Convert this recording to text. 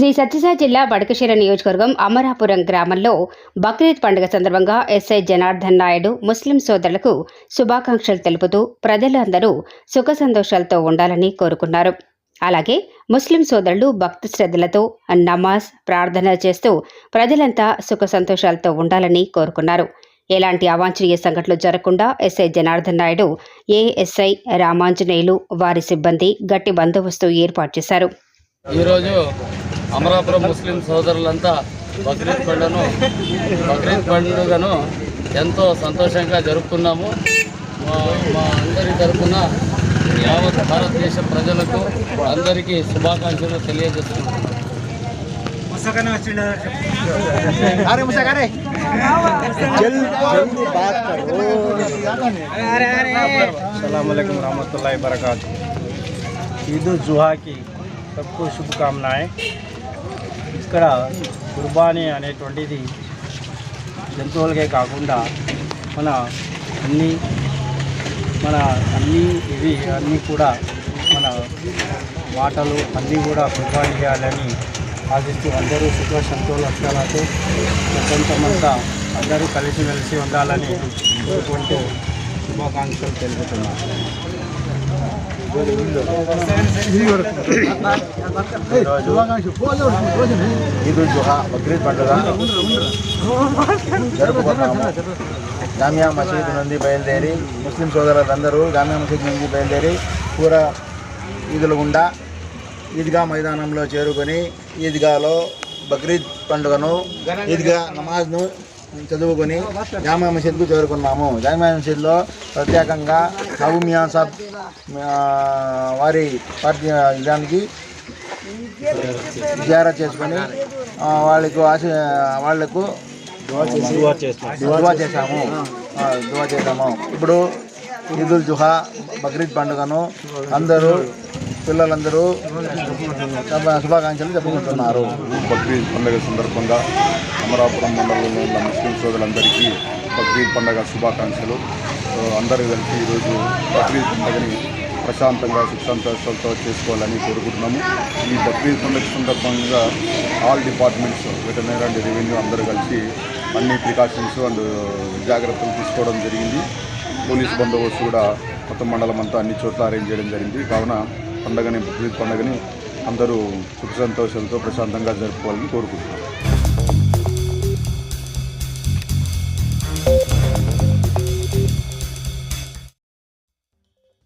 శ్రీ సత్యసాయి జిల్లా బడకశీర నియోజకవర్గం అమరాపురం గ్రామంలో బక్రీద్ పండుగ సందర్భంగా ఎస్ఐ జనార్దన్ నాయుడు ముస్లిం సోదరులకు శుభాకాంక్షలు తెలుపుతూ ప్రజలందరూ సుఖ సంతోషాలతో ఉండాలని కోరుకున్నారు. అలాగే ముస్లిం సోదరులు భక్తి శ్రద్ధలతో నమాజ్ ప్రార్థన చేస్తూ ప్రజలంతా సుఖ సంతోషాలతో ఉండాలని కోరుకున్నారు. ఎలాంటి అవాంఛనీయ సంఘటనలు జరగకుండా ఎస్ఐ జనార్దన్ నాయుడు ఏఎస్ఐ రామాంజనేయులు వారి సిబ్బంది గట్టి బందోబస్తు ఏర్పాటు చేశారు. ఈరోజు అమరాపురం ముస్లిం సోదరులంతా బక్రీద్ పండుగను బక్రీద్ పండుగను ఎంతో సంతోషంగా జరుపుకున్నాము మా మా అందరి తరఫున యావత్ భారతదేశ ప్రజలకు అందరికీ శుభాకాంక్షలు తెలియజేస్తున్నాము अलैक्म रहमतुल्लाहि वरकत ईद जुहा की सबको శుభకామనాయ్ ఇక్కడ కుర్బానీ అనేటువంటిది జంతువులకే కాకుండా మన అన్ని మన అన్ని ఇవి అన్నీ కూడా మన మాటలు అన్నీ కూడా కుర్బానీ చేయాలని ఆశిస్తూ అందరూ సుఖ సంతోషాలతో ప్రపంచమంతా అందరూ కలిసిమెలిసి ఉండాలని కోరుకుంటూ శుభాకాంక్షలు తెలుపుతున్నాను ఈద్ జుహా బక్రీద్ పండుగ జరుపుకున్నాము జామియా మసీద్ నుండి బయలుదేరి ముస్లిం సోదరులందరూ జామియా మసీద్ నుండి బయలుదేరి పూర ఈదుల గుండా ఈద్గా మైదానంలో చేరుకొని ఈద్గాలో బక్రీద్ పండుగను ఈద్గా నమాజ్ను చదువుకొని జామియా మసీద్కు చేరుకున్నాము జామియా మసీద్లో ప్రత్యేకంగా అబు మియా సాబ్ ఆ, వారి పార్టీ ఇదానికి జియారా చేసుకొని ఆ, వాళ్ళకు ఆశ వాళ్ళకు దువా చేస్తాం. దువా చేశాము. ఆ, దువా చేశాము. ఇప్పుడు ఈదుల్ జుహా బక్రీద్ పండుగను అందరూ పిల్లలందరూ శుభ- శుభాకాంక్షలు చెప్పుకుంటున్నారు. బక్రీద్ పండుగ సందర్భంగా అమరాపురం మండలంలో ఉన్న ముస్లిం సోదరులందరికీ బక్రీద్ పండుగ శుభాకాంక్షలు. అందరూ కలిసి ఈరోజు బక్రీద్ పండుగని ప్రశాంతంగా సుఖ చేసుకోవాలని కోరుకుంటున్నాము. ఈ బక్రీద్ పండుగ సందర్భంగా all departments veterinary and revenue అందరూ కలిసి అన్ని ప్రికాషన్స్ అండ్ జాగ్రత్తలు తీసుకోవడం జరిగింది. పోలీస్ బందోబస్తు కూడా మొత్తం మండలం అంతా అన్ని చోట్ల అరేంజ్ చేయడం జరిగింది. కావున పండగని బక్రీద్ పండుగని అందరూ సుఖ సంతోషాలతో ప్రశాంతంగా జరుపుకోవాలని కోరుకుంటున్నాను